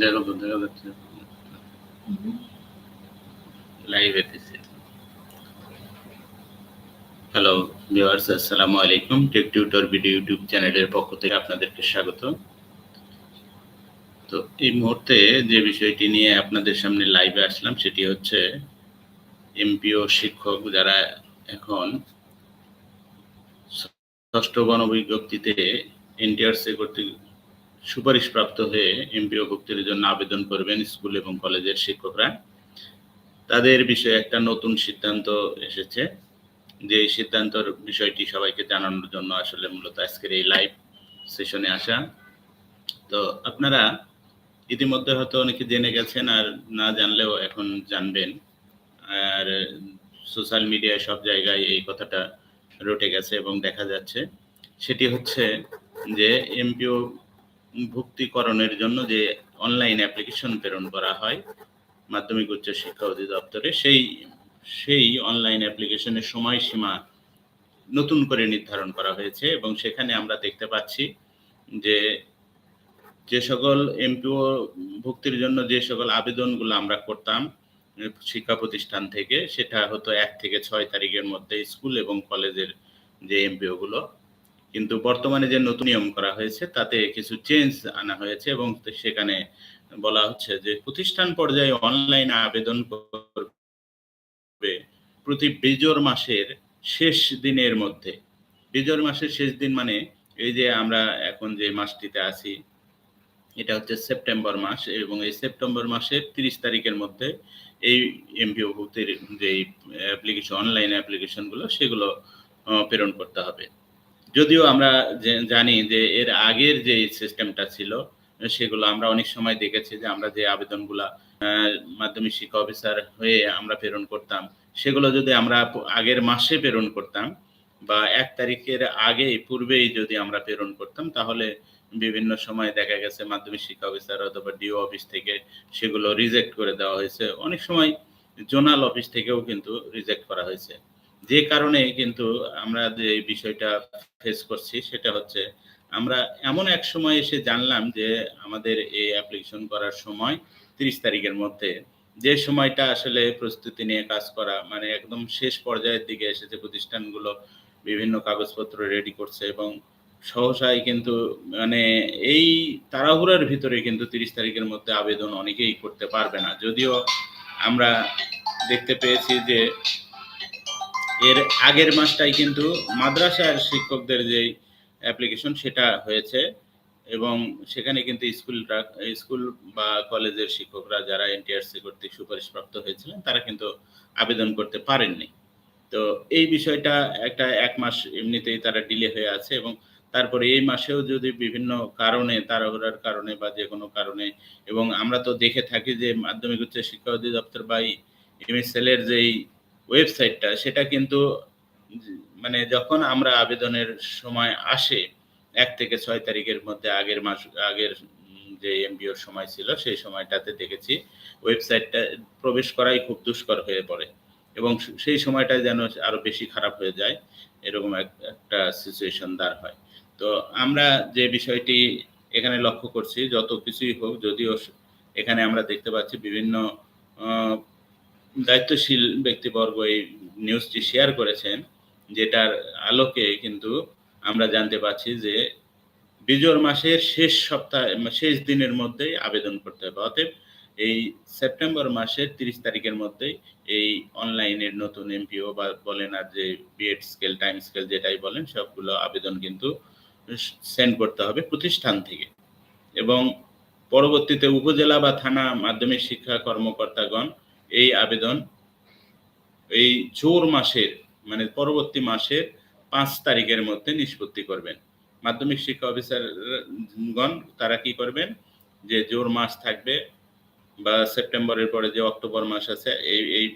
দেখো দেখা যাচ্ছে লাইভ এতেছে হ্যালো ভিউয়ার্স আসসালামু আলাইকুম। টেক টিউটর ভিডিও ইউটিউব চ্যানেলের পক্ষ থেকে আপনাদেরকে স্বাগত। তো এই মুহূর্তে যে বিষয়টি নিয়ে আপনাদের সামনে লাইভে আসলাম, সেটি হচ্ছে এমপিও শিক্ষক যারা এখন ষষ্ঠ গণবিজ্ঞপ্তিতে এনটিআরসি কর্তৃক সুপারিশপ্রাপ্ত হয়ে এমপিও ভুক্তির জন্য আবেদন করবেন স্কুল এবং কলেজের শিক্ষকরা। তাদের বিষয়ে একটা নতুন সিদ্ধান্ত এসেছে। যে সিদ্ধান্তর বিষয়টি সবাইকে জানানোর জন্য আসলে মূলত আজকের এই লাইভ সেশনে আসা। তো আপনারা ইতিমধ্যে হয়তো অনেকে জেনে গেছেন আর না জানলেও এখন জানবেন। আর সোশ্যাল মিডিয়ায় সব জায়গায় এই কথাটা রটে গেছে এবং দেখা যাচ্ছে। সেটি হচ্ছে যে এমপিও ভুক্তিকরণের জন্য যে অনলাইন অ্যাপ্লিকেশন প্রেরণ করা হয় মাধ্যমিক উচ্চ শিক্ষা অধিদপ্তরে, সেই সেই অনলাইন অ্যাপ্লিকেশনের সময়সীমা নতুন করে নির্ধারণ করা হয়েছে এবং সেখানে আমরা দেখতে পাচ্ছি যে যে সকল এমপিও ভুক্তির জন্য যে সকল আবেদনগুলো আমরা করতাম শিক্ষা প্রতিষ্ঠান থেকে, সেটা হতো এক থেকে ছয় তারিখের মধ্যে স্কুল এবং কলেজের যে এমপিও গুলো। কিন্তু বর্তমানে যে নতুন নিয়ম করা হয়েছে, তাতে কিছু চেঞ্জ আনা হয়েছে এবং সেখানে বলা হচ্ছে যে প্রতিষ্ঠান পর্যায়ে অনলাইন আবেদন করবে প্রতি বেজোর মাসের শেষ দিনের মধ্যে। বেজোর মাসের শেষ দিন মানে এই যে আমরা এখন যে মাসটিতে আছি, এটা হচ্ছে সেপ্টেম্বর মাস এবং এই সেপ্টেম্বর মাসের তিরিশ তারিখের মধ্যে এই এমপিও ভুক্তির যে অ্যাপ্লিকেশন অনলাইন অ্যাপ্লিকেশনগুলো সেগুলো প্রেরণ করতে হবে। যদিও আমরা জানি যে এর আগের যে সিস্টেমটা ছিল, সেগুলো আমরা অনেক সময় দেখেছি যে আমরা যে আবেদনগুলা মাধ্যমিক শিক্ষা অফিসার হয়ে আমরা প্রেরণ করতাম, সেগুলো যদি আমরা আগের মাসে প্রেরণ করতাম বা এক তারিখের আগে, পূর্বেই যদি আমরা প্রেরণ করতাম, তাহলে বিভিন্ন সময় দেখা গেছে মাধ্যমিক শিক্ষা অফিসার অথবা ডিও অফিস থেকে সেগুলো রিজেক্ট করে দেওয়া হয়েছে। অনেক সময় জোনাল অফিস থেকেও কিন্তু রিজেক্ট করা হয়েছে। যে কারণে কিন্তু আমরা যে বিষয়টা ফেস করছি সেটা হচ্ছে, আমরা এমন এক সময় এসে জানলাম যে আমাদের এই অ্যাপ্লিকেশন করার সময় তিরিশ তারিখের মধ্যে, যে সময়টা আসলে প্রস্তুতি নিয়ে কাজ করা মানে একদম শেষ পর্যায়ের দিকে এসেছে প্রতিষ্ঠানগুলো বিভিন্ন কাগজপত্র রেডি করছে এবং সহসায় কিন্তু মানে এই তাড়াহুড়ার ভিতরে কিন্তু তিরিশ তারিখের মধ্যে আবেদন অনেকেই করতে পারবে না। যদিও আমরা দেখতে পেয়েছি যে এর আগের মাসটাই কিন্তু মাদ্রাসার শিক্ষকদের যে অ্যাপ্লিকেশন সেটা হয়েছে এবং সেখানে কিন্তু স্কুলটা, স্কুল বা কলেজের শিক্ষকরা যারা এনটিআরসি কর্তৃক সুপারিশপ্রাপ্ত হয়েছিলেন, তারা কিন্তু আবেদন করতে পারেননি। তো এই বিষয়টা একটা এক মাস এমনিতেই তারা ডিলে হয়ে আছে এবং তারপরে এই মাসেও যদি বিভিন্ন কারণে, তাড়াহুড়ার কারণে বা যে কোনো কারণে এবং আমরা তো দেখে থাকি যে মাধ্যমিক উচ্চ শিক্ষা অধিদপ্তর বা এমএসএল এর যেই ওয়েবসাইটটা, সেটা কিন্তু মানে যখন আমরা আবেদনের সময় আসে, এক থেকে ছয় তারিখের মধ্যে, আগের মাস, আগের যে এমবিওর সময় ছিল, সেই সময়টাতে দেখেছি ওয়েবসাইটটা প্রবেশ করাই খুব দুষ্কর হয়ে পড়ে এবং সেই সময়টা যেন আরও বেশি খারাপ হয়ে যায়, এরকম একটা সিচুয়েশন দাঁড় হয়। তো আমরা যে বিষয়টি এখানে লক্ষ্য করছি, যত কিছুই হোক, যদিও এখানে আমরা দেখতে পাচ্ছি বিভিন্ন দায়িত্বশীল ব্যক্তিবর্গ এই নিউজটি শেয়ার করেছেন, যেটার আলোকে কিন্তু আমরা জানতে পারছি যে বিজোর মাসের শেষ সপ্তাহ, শেষ দিনের মধ্যেই আবেদন করতে হবে। অতএব এই সেপ্টেম্বর মাসের তিরিশ তারিখের মধ্যেই এই অনলাইনের নতুন এমপিও বা বলেন আর যে বিএড স্কেল টাইম স্কেল যেটাই বলেন, সবগুলো আবেদন কিন্তু সেন্ড করতে হবে প্রতিষ্ঠান থেকে। এবং পরবর্তীতে উপজেলা বা থানা মাধ্যমিক শিক্ষা কর্মকর্তাগণ এই আবেদন এই জোর মাসের মানে পরবর্তী মাসের পাঁচ তারিখের মধ্যে নিষ্পত্তি করবেন। মাধ্যমিক শিক্ষা অফিসারগণ, তারা কি করবেন? যে জোর মাস থাকবে বা সেপ্টেম্বরের পরে যে অক্টোবর মাস আছে, এই এই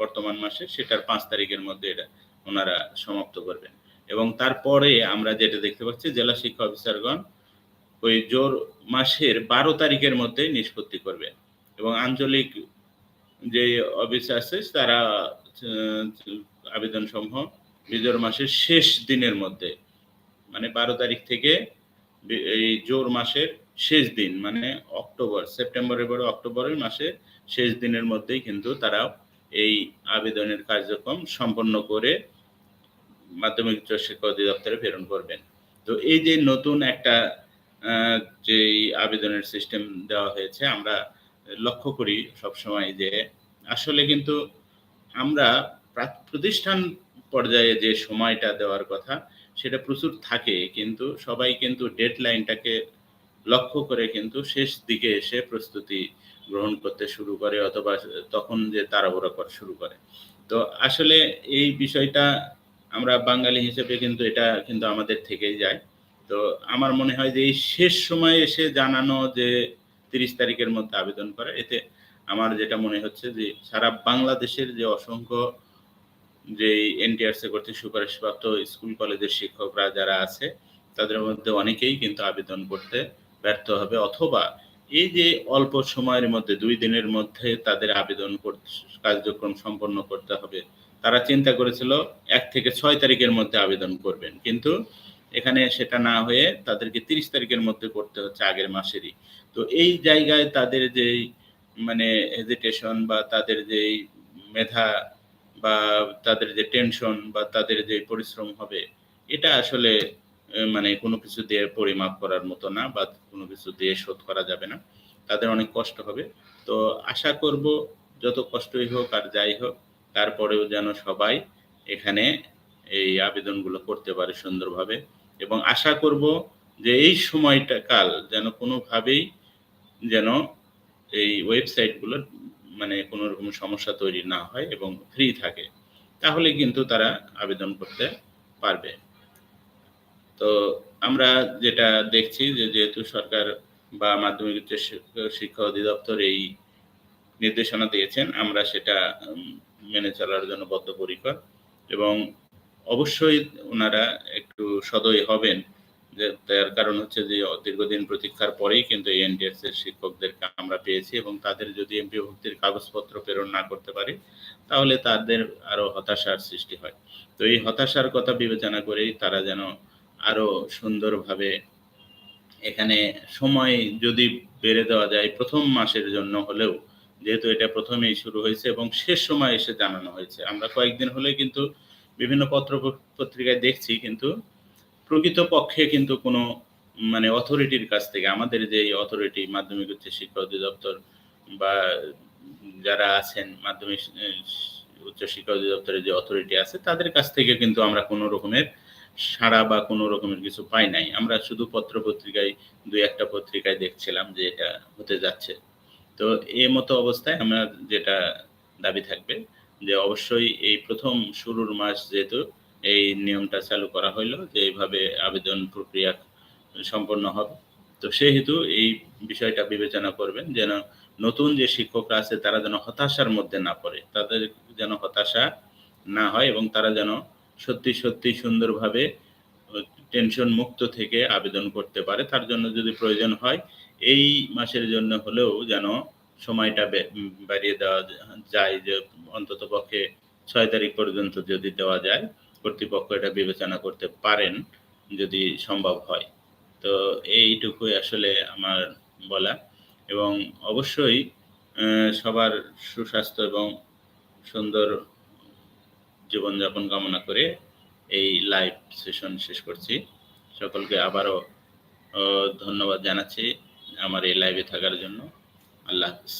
বর্তমান মাসে সেটার পাঁচ তারিখের মধ্যে এটা ওনারা সমাপ্ত করবেন। এবং তারপরে আমরা যেটা দেখতে পাচ্ছি, জেলা শিক্ষা অফিসারগণ ওই জোর মাসের বারো তারিখের মধ্যে নিষ্পত্তি করবে। এবং আঞ্চলিক যে অফিস আছে, তারা আবেদন সমূহ বিজোর মাসের শেষ দিনের মধ্যে মানে বারো তারিখ থেকে এই জোর মাসের শেষ দিন মানে অক্টোবর, সেপ্টেম্বরের পরে অক্টোবরের মাসে শেষ দিনের মধ্যেই কিন্তু তারা এই আবেদনের কার্যক্রম সম্পন্ন করে মাধ্যমিক উচ্চ শিক্ষা অধিদপ্তরে প্রেরণ করবেন। তো এই যে নতুন একটা যে আবেদনের সিস্টেম দেওয়া হয়েছে, আমরা লক্ষ্য করি সবসময় যে আসলে কিন্তু আমরা প্রতিষ্ঠান পর্যায়ে যে সময়টা দেওয়ার কথা, সেটা প্রচুর থাকে, কিন্তু সবাই কিন্তু ডেড লাইনটাকে লক্ষ্য করে কিন্তু শেষ দিকে এসে প্রস্তুতি গ্রহণ করতে শুরু করে অথবা তখন যে তাড়াহুড়া করা শুরু করে। তো আসলে এই বিষয়টা আমরা বাঙালি হিসেবে কিন্তু এটা কিন্তু আমাদের থেকেই যায়। তো আমার মনে হয় যে এই শেষ সময়ে এসে জানানো যে তিরিশ তারিখের মধ্যে আবেদন করে। এতে আমার যেটা মনে হচ্ছে যে সারা বাংলাদেশের যে অসংখ্য যে এনটিআরসি কর্তৃক সুপারিশপ্রাপ্ত স্কুল কলেজের শিক্ষকরা যারা আছে, তাদের মধ্যে অনেকেই কিন্তু আবেদন করতে ব্যর্থ হবে। অথবা এই যে অল্প সময়ের মধ্যে, দুই দিনের মধ্যে তাদের আবেদন কার্যক্রম সম্পন্ন করতে হবে, তারা চিন্তা করেছিল এক থেকে ছয় তারিখের মধ্যে আবেদন করবেন। কিন্তু এখানে সেটা না হয়ে তাদেরকে তিরিশ তারিখের মধ্যে করতে হচ্ছে আগের মাসেরই। তো এই জায়গায় তাদের যে মানে হেজিটেশন বা তাদের যে মেধা বা তাদের যে টেনশন বা তাদের যে পরিশ্রম হবে, এটা আসলে মানে কোনো কিছু দিয়ে পরিমাপ করার মতো না বা কোনো কিছু দিয়ে শোধ করা যাবে না। তাদের অনেক কষ্ট হবে। তো আশা করব যত কষ্টই হোক আর যাই হোক, তারপরেও যেন সবাই এখানে এই আবেদনগুলো করতে পারে সুন্দরভাবে। এবং আশা করব যে এই সময়টা কাল যেন কোনোভাবেই যেন এই ওয়েবসাইটগুলো মানে কোনো রকম সমস্যা তৈরি না হয় এবং ফ্রি থাকে। তাহলে কিন্তু তারা আবেদন করতে পারবে। তো আমরা যেটা দেখছি যে যেহেতু সরকার বা মাধ্যমিক উচ্চ শিক্ষা অধিদপ্তর এই নির্দেশনা দিয়েছেন, আমরা সেটা মেনে চলার জন্য বদ্ধপরিকর এবং অবশ্যই ওনারা একটু সদয় হবেন। যে তার কারণ হচ্ছে যে দীর্ঘদিন প্রতীক্ষার পরেই কিন্তু এই এনটিএস এর শিক্ষকদেরকে আমরা পেয়েছি এবং তাদের যদি এমপি ভক্তির কাগজপত্র প্রেরণ না করতে পারি, তাহলে তাদের আরও হতাশার সৃষ্টি হয়। তো এই হতাশার কথা বিবেচনা করেই তারা যেন আরও সুন্দরভাবে এখানে সময় যদি বেড়ে দেওয়া যায়, প্রথম মাসের জন্য হলেও, যেহেতু এটা প্রথমেই শুরু হয়েছে এবং শেষ সময় এসে জানানো হয়েছে। আমরা কয়েকদিন হলে কিন্তু বিভিন্ন পত্র পত্রিকায় দেখছি, কিন্তু প্রকৃত পক্ষে কিন্তু কোনো মানে অথরিটির কাছ থেকে, আমাদের যে অথরিটি মাধ্যমিক উচ্চ শিক্ষা অধিদপ্তর বা যারা আছেন, মাধ্যমিক উচ্চ শিক্ষা অধিদপ্তরের যে অথরিটি আছে, তাদের কাছ থেকে কিন্তু আমরা কোনো রকমের সাড়া বা কোনো রকমের কিছু পাই নাই। আমরা শুধু পত্র পত্রিকায়, দুই একটা পত্রিকায় দেখছিলাম যে এটা হতে যাচ্ছে। তো এ মতো অবস্থায় আমরা যেটা দাবি থাকবে যে অবশ্যই এই প্রথম শুরুর মাস যেহেতু এই নিয়মটা চালু করা হইল যে এইভাবে আবেদন প্রক্রিয়া সম্পন্ন হবে। তো সেহেতু এই বিষয়টা বিবেচনা করবেন যেন নতুন যে শিক্ষকরা আছে তারা যেন হতাশার মধ্যে না পড়ে, তাদের যেন হতাশা না হয় এবং তারা যেন সত্যি সত্যি সুন্দরভাবে টেনশন মুক্ত থেকে আবেদন করতে পারে। তার জন্য যদি প্রয়োজন হয়, এই মাসের জন্য হলেও যেন সময়টা বাড়িয়ে দেওয়া যায় যে অন্তত পক্ষে ছয় তারিখ পর্যন্ত যদি দেওয়া যায়, কর্তৃপক্ষ এটা বিবেচনা করতে পারেন যদি সম্ভব হয়। তো এইটুকুই আসলে আমার বলা। এবং অবশ্যই সবার সুস্বাস্থ্য এবং সুন্দর জীবনযাপন কামনা করে এই লাইভ সেশন শেষ করছি। সকলকে আবারও ধন্যবাদ জানাচ্ছি আমার এই লাইভে থাকার জন্য। আল্লাহ হাফিজ